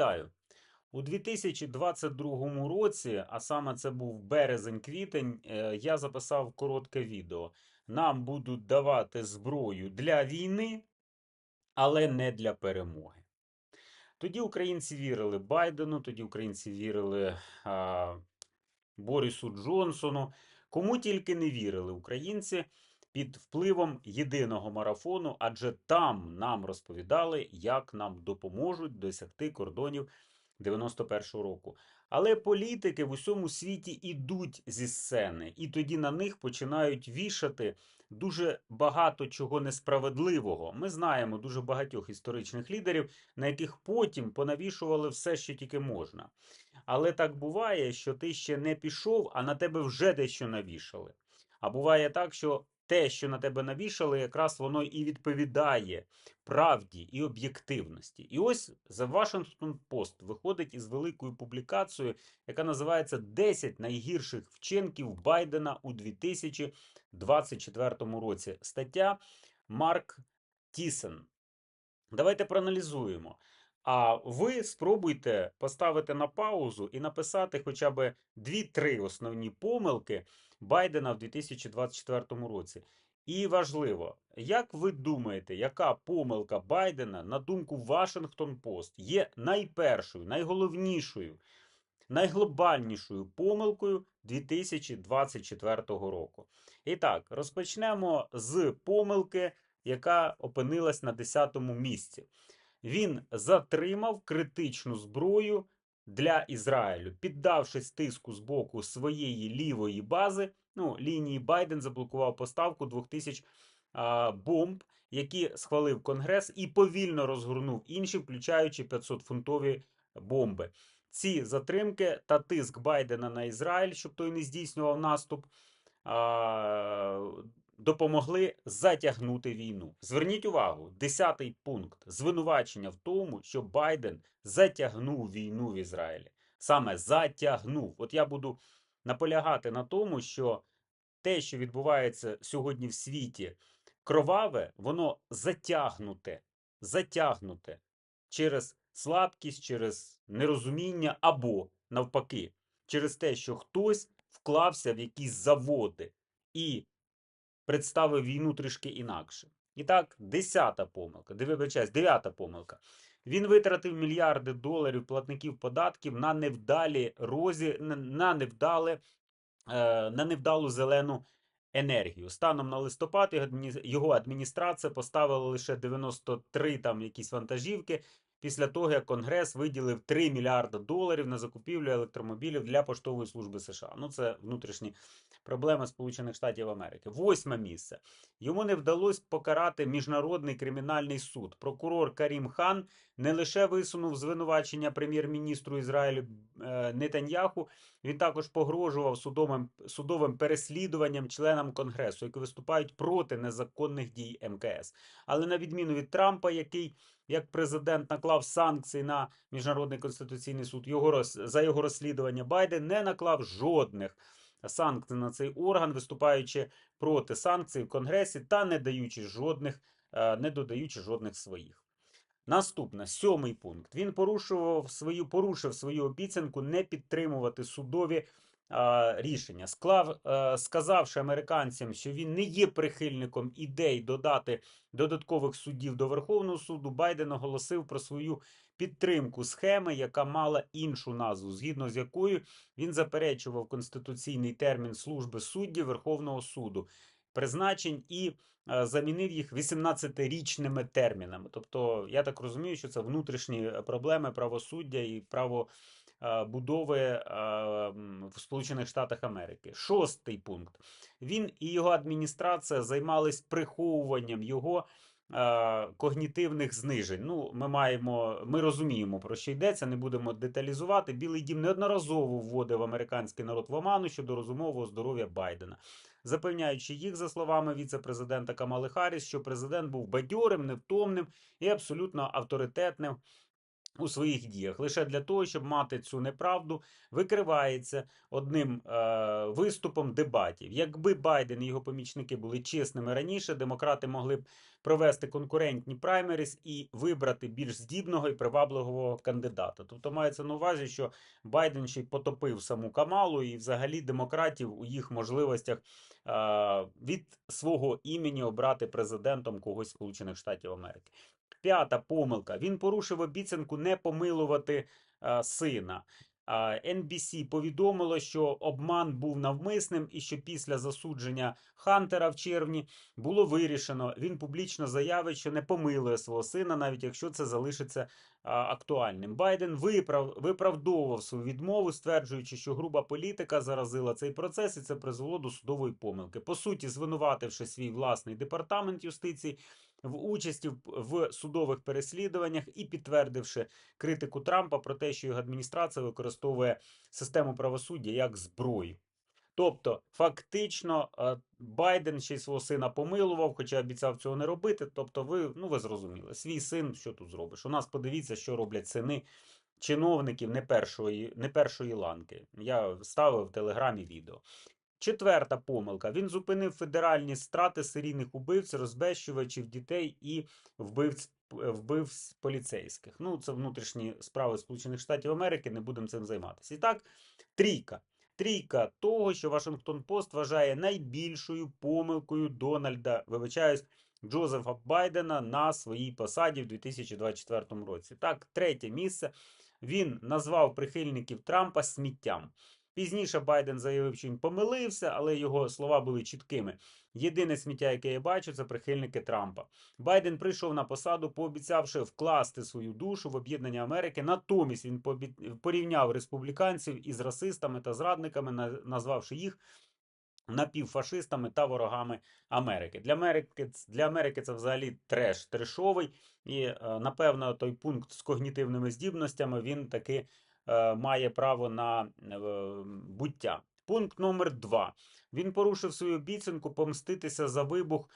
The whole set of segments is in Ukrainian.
Вітаю! У 2022 році, а саме це був березень-квітень, е, я записав коротке відео. Нам будуть давати зброю для війни, але не для перемоги. Тоді українці вірили Байдену, тоді українці вірили а, Борису Джонсону. Кому тільки не вірили українці під впливом єдиного марафону, адже там нам розповідали, як нам допоможуть досягти кордонів 91-го року. Але політики в усьому світі ідуть зі сцени, і тоді на них починають вішати дуже багато чого несправедливого. Ми знаємо дуже багатьох історичних лідерів, на яких потім понавішували все, що тільки можна. Але так буває, що ти ще не пішов, а на тебе вже дещо навішали. А буває так, що те, що на тебе навішали, якраз воно і відповідає правді і об'єктивності. І ось The Washington Post виходить із великою публікацією, яка називається «10 найгірших вчинків Байдена у 2024 році. Стаття Марк Тісен. Давайте проаналізуємо. А ви спробуйте поставити на паузу і написати хоча б 2-3 основні помилки Байдена в 2024 році. І важливо, як ви думаєте, яка помилка Байдена, на думку Вашингтон Пост, є найпершою, найголовнішою, найглобальнішою помилкою 2024 року? І так, розпочнемо з помилки, яка опинилась на 10-му місці. Він затримав критичну зброю для Ізраїлю, піддавшись тиску з боку своєї лівої бази. Ну, лінії Байден заблокував поставку 2000 а, бомб, які схвалив Конгрес, і повільно розгорнув інші, включаючи 500-фунтові бомби. Ці затримки та тиск Байдена на Ізраїль, щоб той не здійснював наступ. Допомогли затягнути війну. Зверніть увагу, 10-й пункт звинувачення в тому, що Байден затягнув війну в Ізраїлі. Саме затягнув. От я буду наполягати на тому, що те, що відбувається сьогодні в світі, кроваве, воно затягнуте, затягнуте через слабкість, через нерозуміння або навпаки, через те, що хтось вклався в якісь заводи і представив війну трішки інакше. І так, десята помилка, вибачаюсь, дев'ята помилка. Він витратив мільярди доларів платників податків на невдалі розі, на невдале, е, на невдалу зелену енергію. Станом на листопад його адміністрація поставила лише 93 там якісь вантажівки. Після того, як Конгрес виділив 3 мільярди доларів на закупівлю електромобілів для поштової служби США. Ну, це внутрішні проблеми Сполучених Штатів Америки. Восьме місце. Йому не вдалося покарати міжнародний кримінальний суд. Прокурор Карім Хан не лише висунув звинувачення прем'єр-міністру Ізраїлю е, Нетаньяху, він також погрожував судовим, судовим переслідуванням членам Конгресу, які виступають проти незаконних дій МКС. Але на відміну від Трампа, який як президент наклав санкції на міжнародний конституційний суд, його за його розслідування Байден не наклав жодних санкцій на цей орган, виступаючи проти санкцій в Конгресі та не даючи жодних, е, не додаючи жодних своїх. Наступне, сьомий пункт. Він порушував свою, порушив свою обіцянку не підтримувати судові рішення. Склав, сказавши американцям, що він не є прихильником ідей додати додаткових суддів до Верховного суду, Байден оголосив про свою підтримку схеми, яка мала іншу назву, згідно з якою він заперечував конституційний термін служби суддів Верховного суду. Призначень і е, замінив їх 18-річними термінами. Тобто, я так розумію, що це внутрішні проблеми правосуддя і правобудови е, в Сполучених Штатах Америки. Шостий пункт. Він і його адміністрація займались приховуванням його Е, когнітивних знижень. Ну, Ми маємо, ми розуміємо, про що йдеться, не будемо деталізувати. Білий дім неодноразово вводив американський народ в оману щодо розумового здоров'я Байдена, запевняючи їх, за словами віце-президента Камали Харріс, що президент був бадьорим, невтомним і абсолютно авторитетним. У своїх діях лише для того, щоб мати цю неправду, викривається одним е, виступом дебатів. Якби Байден і його помічники були чесними раніше, демократи могли б провести конкурентні праймеріс і вибрати більш здібного і привабливого кандидата. Тобто мається на увазі, що Байден ще й потопив саму Камалу, і взагалі демократів у їх можливостях е, від свого імені обрати президентом когось Сполучених Штатів Америки. П'ята помилка. Він порушив обіцянку не помилувати е, сина. А, NBC повідомило, що обман був навмисним і що після засудження Хантера в червні було вирішено. Він публічно заявить, що не помилує свого сина, навіть якщо це залишиться а, актуальним. Байден виправ, виправдовував свою відмову, стверджуючи, що груба політика заразила цей процес, і це призвело до судової помилки. По суті, звинувативши свій власний департамент юстиції в участі в- судових переслідуваннях і підтвердивши критику Трампа про те, що його адміністрація використовує систему правосуддя як зброю. Тобто, фактично, е, Байден ще й свого сина помилував, хоча обіцяв цього не робити. Тобто, ви, ну ви зрозуміли, свій син, що тут зробиш? У нас подивіться, що роблять сини чиновників не першої, не першої ланки. Я ставив в телеграмі відео. Четверта помилка. Він зупинив федеральні страти серійних убивць, розбещувачів дітей і вбивць, вбивць поліцейських. Ну, це внутрішні справи Сполучених Штатів Америки, не будемо цим займатися. І так, трійка. Трійка того, що Вашингтон Пост вважає найбільшою помилкою Дональда, вибачаюсь, Джозефа Байдена на своїй посаді в 2024 році. Так, третє місце. Він назвав прихильників Трампа сміттям. Пізніше Байден заявив, що він помилився, але його слова були чіткими. Єдине сміття, яке я бачу, це прихильники Трампа. Байден прийшов на посаду, пообіцявши вкласти свою душу в об'єднання Америки. Натомість він порівняв республіканців із расистами та зрадниками, на- назвавши їх напівфашистами та ворогами Америки. Для Америки, для Америки це взагалі треш трешовий. І, е, напевно, той пункт з когнітивними здібностями він таки має право на е, буття. Пункт номер два. Він порушив свою обіцянку помститися за вибух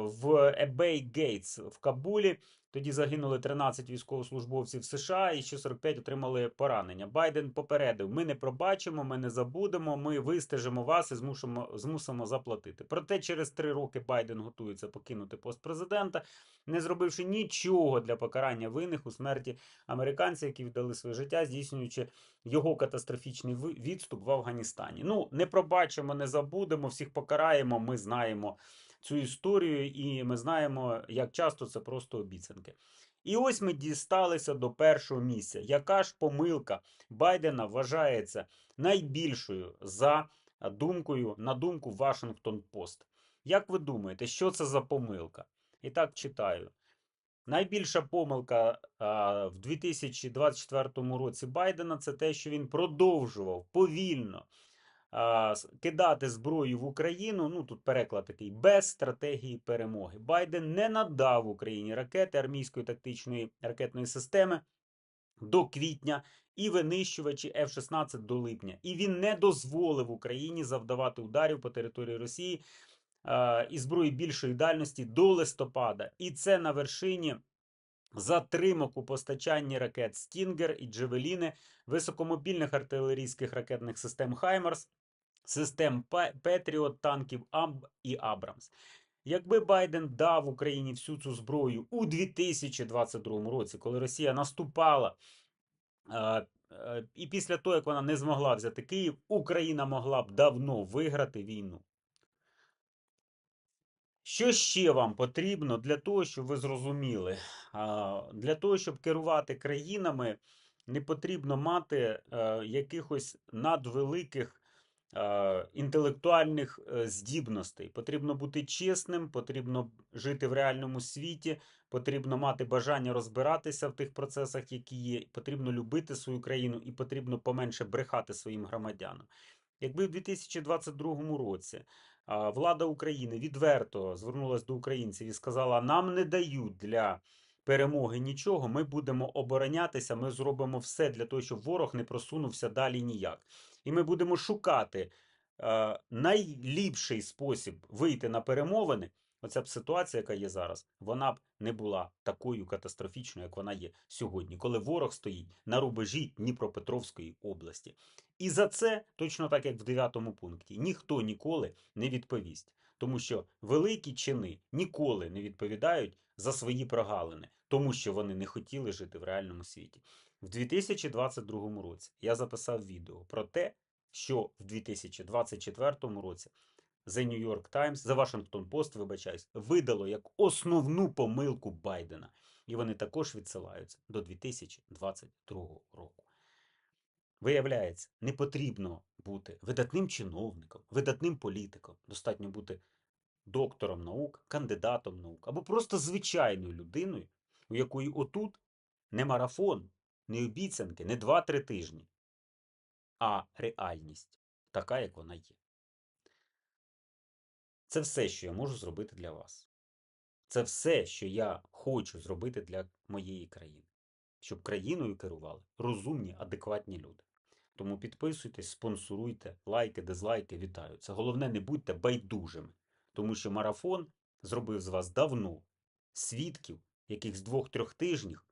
в Ебей Гейтс в Кабулі. Тоді загинули 13 військовослужбовців США і ще 45 отримали поранення. Байден попередив: ми не пробачимо, ми не забудемо, ми вистежимо вас і змусимо, змусимо заплатити. Проте через три роки Байден готується покинути пост президента, не зробивши нічого для покарання винних у смерті американців, які віддали своє життя, здійснюючи його катастрофічний відступ в Афганістані. Ну, не пробачимо, не забудемо, всіх покараємо. Ми знаємо цю історію, і ми знаємо, як часто це просто обіцянки. І ось ми дісталися до першого місця. Яка ж помилка Байдена вважається найбільшою за думкою на думку Вашингтон Пост? Як ви думаєте, що це за помилка? І так читаю. Найбільша помилка а, в 2024 році Байдена це те, що він продовжував повільно кидати зброю в Україну. Ну тут переклад такий без стратегії перемоги. Байден не надав Україні ракети армійської тактичної ракетної системи до квітня і винищувачі F-16 до липня. І він не дозволив Україні завдавати ударів по території Росії і зброї більшої дальності до листопада. І це на вершині затримок у постачанні ракет Стінгер і Джевеліни, високомобільних артилерійських ракетних систем Хаймарс, систем Петріот, танків Амб і Абрамс. Якби Байден дав Україні всю цю зброю у 2022 році, коли Росія наступала, е, е, і після того, як вона не змогла взяти Київ, Україна могла б давно виграти війну. Що ще вам потрібно для того, щоб ви зрозуміли? Для того, щоб керувати країнами, не потрібно мати е, якихось надвеликих інтелектуальних е, здібностей. Потрібно бути чесним, потрібно жити в реальному світі, потрібно мати бажання розбиратися в тих процесах, які є, потрібно любити свою країну і потрібно поменше брехати своїм громадянам. Якби в 2022 році влада України відверто звернулася до українців і сказала: нам не дають для перемоги нічого, ми будемо оборонятися, ми зробимо все для того, щоб ворог не просунувся далі ніяк. І ми будемо шукати е, найліпший спосіб вийти на перемовини, оця б ситуація, яка є зараз, вона б не була такою катастрофічною, як вона є сьогодні, коли ворог стоїть на рубежі Дніпропетровської області. І за це, точно так як в 9 пункті, ніхто ніколи не відповість. Тому що великі чини ніколи не відповідають за свої прогалини, тому що вони не хотіли жити в реальному світі. В 2022 році я записав відео про те, що в 2024 році The New York Times, The Washington Post, вибачаюсь, видало як основну помилку Байдена. І вони також відсилаються до 2022 року. Виявляється, не потрібно бути видатним чиновником, видатним політиком. Достатньо бути доктором наук, кандидатом наук або просто звичайною людиною, у якої отут не марафон, не обіцянки, не 2-3 тижні, а реальність, така, як вона є. Це все, що я можу зробити для вас. Це все, що я хочу зробити для моєї країни. Щоб країною керували розумні, адекватні люди. Тому підписуйтесь, спонсоруйте, лайки, дизлайки, вітаю. Це головне, не будьте байдужими. Тому що марафон зробив з вас давно свідків якихось двох-трьох тижнів,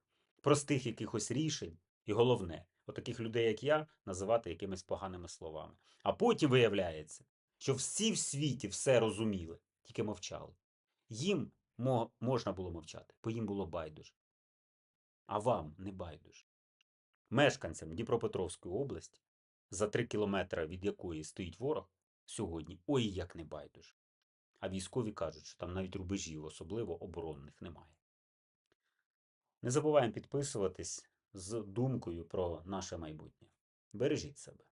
простих якихось рішень. І головне, отаких людей, як я, називати якимись поганими словами. А потім виявляється, що всі в світі все розуміли, тільки мовчали. Їм можна було мовчати, бо їм було байдуже. А вам не байдуже. Мешканцям Дніпропетровської області, за три кілометри від якої стоїть ворог, сьогодні ой як не байдуже. А військові кажуть, що там навіть рубежів, особливо оборонних, немає. Не забуваємо підписуватись з думкою про наше майбутнє. Бережіть себе.